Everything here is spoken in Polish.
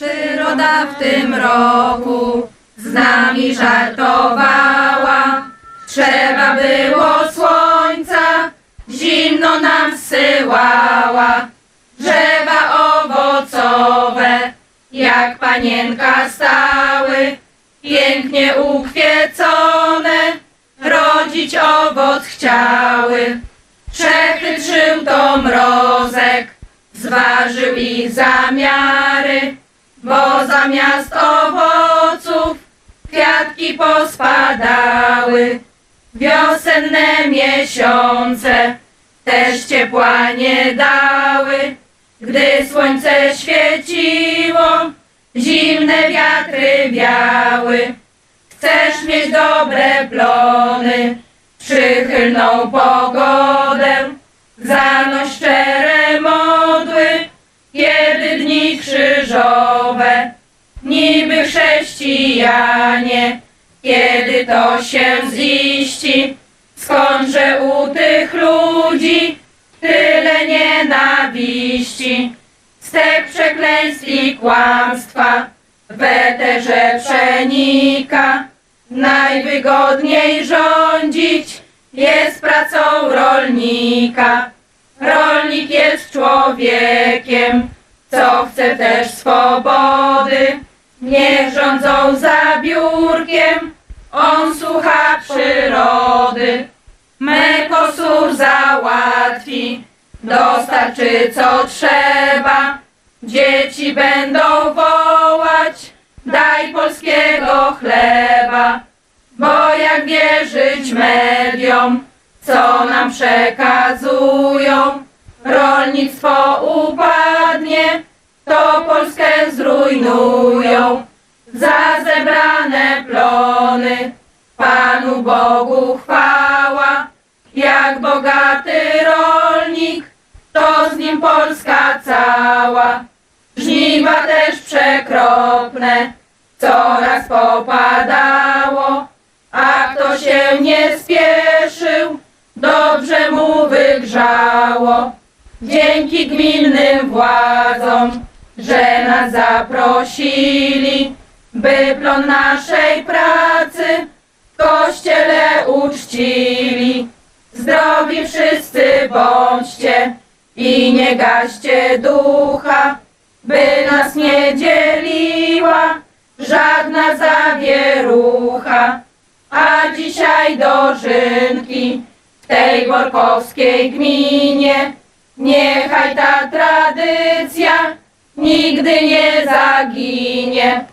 Przyroda w tym roku z nami żartowała. Trzeba było słońca, zimno nam zsyłała. Drzewa owocowe, jak panienka stały, pięknie ukwiecone, rodzić owoc chciały. Przechytrzył to mrozek, zważył ich zamiary, bo zamiast owoców kwiatki pospadały. Wiosenne miesiące też ciepła nie dały, gdy słońce świeciło, zimne wiatry wiały. Chcesz mieć dobre plony, przychylną pogodę, zanoś szczere modły, kiedy dni krzyżowe, niby chrześcijanie, kiedy to się ziści, skądże u tych ludzi tyle nienawiści, stek przekleństw i kłamstwa w eterze przenika. Najwygodniej rządzić jest pracą rolnika. Rolnik jest człowiekiem, co chce też swobody. Niech rządzą za biurkiem, on słucha przyrody. Mekosur załatwi, dostarczy co trzeba. Dzieci będą wołać, daj polskiego chleba. Bo jak wierzyć mediom, co nam przekazują, rolnictwo Polskę zrujnują. Za zebrane plony Panu Bogu chwała, jak bogaty rolnik, to z nim Polska cała. Żniwa też przekropne, coraz popadało, a kto się nie spieszył, dobrze mu wygrzało. Dzięki gminnym władzom, że nas zaprosili, by plon naszej pracy w kościele uczcili. Zdrowi wszyscy bądźcie i nie gaście ducha, by nas nie dzieliła żadna zawierucha. A dzisiaj dożynki w tej borkowskiej gminie, niechaj ta tradycja nigdy nie zaginie.